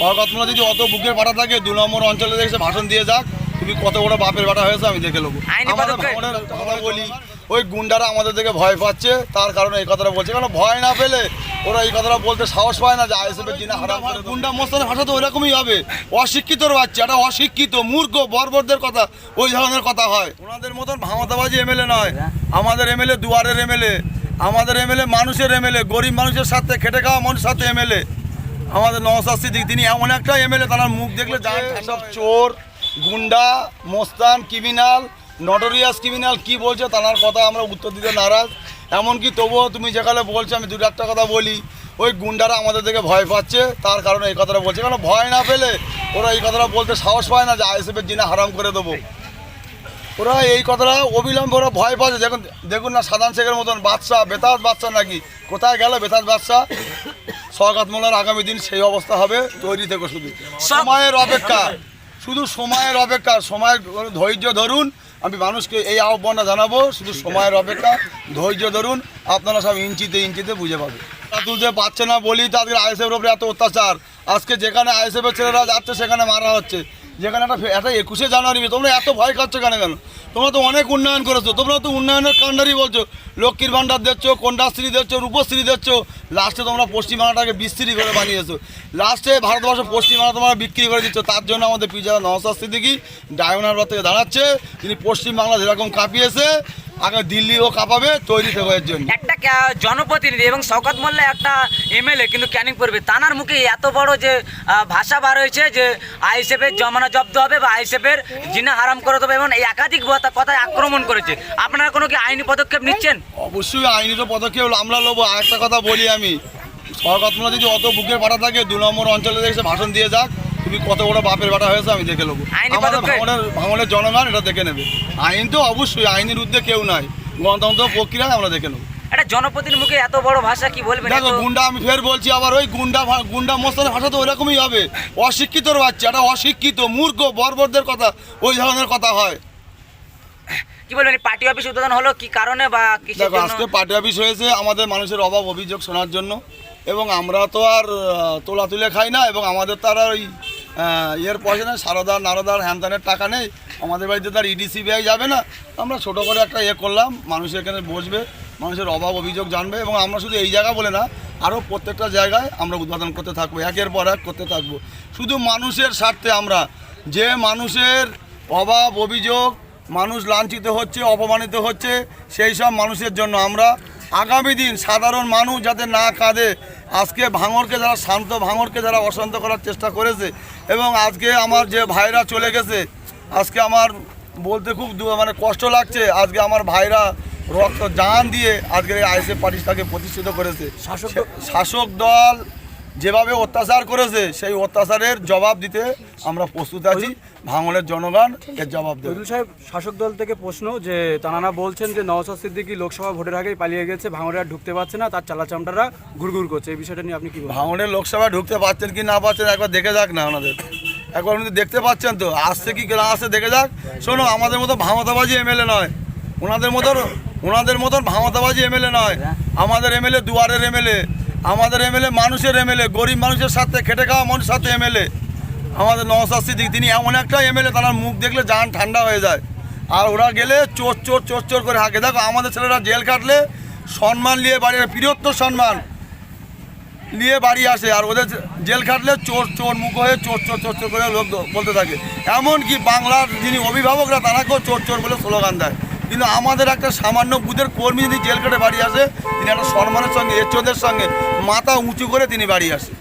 সরকার যদি অত বুকের পাটা থাকে দু নম্বর অঞ্চলে এসে ভাষণ দিয়ে যাক তুমি কত বড় বাপের বাটা হয়েছে আমি দেখে নেব। আমাদের কথা বলি ওই গুন্ডারা আমাদের থেকে ভয় পাচ্ছে তার কারণে এই কথাটা বলছে। কারণ ভয় না পেলে ওরা এই কথাটা বলতে সাহস পায় না যে আইএসএফের দিনে হারাম করে গুন্ডা মোস্তানের ভাষা তো ওরকমই হবে। অশিক্ষিতর বাচ্চা এটা অশিক্ষিত মূর্খ বর্বরদের কথা ওই ধরনের কথা হয়। ওনাদের মতন ভামাতাবাজি এমএলএ নয়। আমাদের এমএলএ দুয়ারের এমএলএ আমাদের এমএলএ মানুষের এমএলএ গরিব মানুষের সাথে খেটে খাওয়া মানুষের সাথে এমএলএ। আমাদের নওসাদ সিদ্দিক তিনি এমন একটা এমএলএ তার মুখ দেখলে জান সব চোর গুন্ডা মোস্তান ক্রিমিনাল নটোরিয়াস ক্রিমিনাল কি বলছে তার কথা আমরা উত্তর দিতে নারাজ। এমনকি তবুও তুমি যেখানে বলছো আমি দুটো একটা কথা বলি। ওই গুন্ডারা আমাদের থেকে ভয় পাচ্ছে তার কারণে এই কথাটা বলছে। কারণ ভয় না পেলে ওরা এই কথাটা বলতে সাহস পায় না যে আইএসএফের দিনে হারাম করে দেবো। ওরা এই কথাটা অবিলম্বে ওরা ভয় পাচ্ছে। দেখুন দেখুন না সাধারণ শেখের মতন বাচ্চা বেতাজ বাচ্চা নাকি? কোথায় গেল বেতাজ বাচ্চা সরকার মোলার আগামী দিন সেই অবস্থা হবে তৈরি থেকে শুধু। সময়ের অপেক্ষা। শুধু সময়ের অপেক্ষা সময়ের ধৈর্য ধরুন। আমি মানুষকে এই আহ্বানটা জানাব শুধু সময়ের অপেক্ষা ধৈর্য ধরুন। আপনারা সব ইঞ্চিতে ইঞ্চিতে বুঝে পাবে তুলতে পারছে না বলি তাদের আইএসএফের ওপরে এত অত্যাচার। আজকে যেখানে আইএসএফের ছেলেরা যাচ্ছে সেখানে মারা হচ্ছে। যেখানে একটা একটা একুশে জানুয়ারি তোমরা এত ভয় খাচ্ছ কেন কেন? তোমরা তো অনেক উন্নয়ন করেছ। তোমরা তো উন্নয়নের কাণ্ডারই বলছো। লক্ষ্মীর ভাণ্ডার দিচ্ছ, কন্যাশ্রী দিচ্ছ, রূপশ্রী দিচ্ছ। লাস্টে তোমরা পশ্চিমবাংলাটাকে বিস্তৃতি করে বানিয়েছো। লাস্টে ভারতবর্ষ পশ্চিমবাংলা তোমরা বিক্রি করে দিচ্ছ। তার জন্য আমাদের পিজা নওসাদ সিদ্দিকি, ডায়মন্ড থেকে দাঁড়াচ্ছে। তিনি পশ্চিমবাংলা যেরকম কাঁপিয়েছে আগে দিল্লিও কাঁপাবে তৈরি থেকে এর জন্য। একটা জনপ্রতিনিধি এবং শওকত মোল্লা একটা এমএলএ কিন্তু ক্যানিং করবে। তানার মুখে এত বড় যে ভাষা বার হয়েছে যে আইএসএফের জমানা জব্দ হবে বা আইএসএফের জিনা হারাম করে দেবে এবং এই একাধিক কথা- কথায় আক্রমণ করেছে। আপনারা কোনো কি আইনি পদক্ষেপ নিচ্ছেন? অবশ্যই আইনি তো পদক্ষেপ আমরা লোবো। আর একটা কথা বলি আমি সরকার যদি অত বুকের পাটা থাকে দু নম্বর অঞ্চলে এসে ভাষণ দিয়ে যাক। তুমি কত বড় বাপের বাটা হয়েছে আমি দেখে নেব। আমাদের ভাঙনের ভাঙনের জনগণ এটা দেখে নেবে। আইন তো অবশ্যই আইনের ঊর্ধ্বে কেউ নাই। গণতন্ত্র প্রক্রিয়ায় আমরা দেখে নেব। একটা জনপ্রতিনিধির মুখে এত বড় ভাষা কি বলবেন দেখো গুন্ডা আমি ফের বলছি আবার ওই গুন্ডা গুন্ডা মোস্তানের ভাষা তো ওইরকমই হবে। অশিক্ষিতর বাচ্চা এটা অশিক্ষিত মূর্খ বর্বরদের কথা ওই ধরনের কথা হয়। কি বলবেন পার্টি অফিস উদ্বোধন হলো কি কারণে বা কিসের জন্য? আজকে পার্টি অফিস হয়েছে আমাদের মানুষের অভাব অভিযোগ শোনার জন্য। এবং আমরা তো আর তোলা তুলে খাই না এবং আমাদের তারা ওই ইয়ের পয়সা নেই, সারদার, নারদার হ্যানতানের টাকা নেই। আমাদের বাড়িতে তার ইডি সিবিআই যাবে না। আমরা ছোটো করে একটা ইয়ে করলাম, মানুষ এখানে বসবে, মানুষের অভাব অভিযোগ জানবে এবং আমরা শুধু এই জায়গা বলে না আরও প্রত্যেকটা জায়গায় আমরা উদ্বোধন করতে থাকব, একের পর এক করতে থাকব। শুধু মানুষের স্বার্থে আমরা, যে মানুষের অভাব অভিযোগ, মানুষ লাঞ্ছিত হচ্ছে, অপমানিত হচ্ছে, সেই সব মানুষের জন্য আমরা আগামী দিন সাধারণ মানুষ যাতে না কাঁদে আজকে ভাঙরকে যারা শান্ত ভাঙরকে যারা অশান্ত করার চেষ্টা করেছে এবং আজকে আমার যে ভাইরা চলে গেছে আজকে আমার বলতে খুব মানে কষ্ট লাগছে আজকে আমার ভাইরা রক্ত জান দিয়ে আজকে আইএসএফ পার্টিটাকে প্রতিষ্ঠিত করেছে। শাসক শাসক দল যেভাবে অত্যাচার করেছে সেই অত্যাচারের জবাব দিতে আমরা প্রস্তুত আছি। ভাঙনের জনগণ এর জবাব দেবে। সাহেব শাসক দল থেকে প্রশ্ন যে তানারা বলছেন যে নওসাদ সিদ্দিকি লোকসভা ভোটের আগেই পালিয়ে গেছে ভাঙড়ে আর ঢুকতে পারছে না তার চালাচামটারা ঘুরঘুর করছে। এই বিষয়টা নিয়ে আপনি কি ভাঙনের লোকসভা ঢুকতে পারছেন কি না পাচ্ছেন একবার দেখে যাক না ওনাদের একবার উনি দেখতে পাচ্ছেন তো আসছে কি না আসছে দেখে যাক। শোনো আমাদের মতো ভামতাবাজি এমএলএ নয়। ওনাদের মতন ওনাদের মতন ভামতাবাজি এমএলএ নয়। আমাদের এমএলএ দুয়ারের এমএলএ। আমাদের এমএলএ মানুষের এমএলএ, গরিব মানুষের সাথে খেটে খাওয়া মানুষের সাথে এমএলএ। আমাদের নওসাদ সিদ্দিক, তিনি এমন একটা এমএলএ, তার মুখ দেখলে জান ঠান্ডা হয়ে যায়। আর ওরা গেলে চোর চোর চোর চোর করে হাঁকে। দেখো, আমাদের ছেলেরা জেল কাটলে সম্মান নিয়ে বাড়ি বীরত্ব সম্মান নিয়ে বাড়ি আসে। আর ওদের জেল খাটলে চোর চোর মুখ হয়ে চোর চোর চোর চোর করে লোক বলতে থাকে। এমনকি বাংলার যিনি অভিভাবকরা, তারাকেও চোর চোর বলে স্লোগান দেয়। কিন্তু আমাদের একটা সামান্য বুধের কর্মী যদি জেল কেটে বাড়ি আসে, তিনি একটা সম্মানের সঙ্গে, এর সঙ্গে মাথা উঁচু করে তিনি বাড়ি আসে।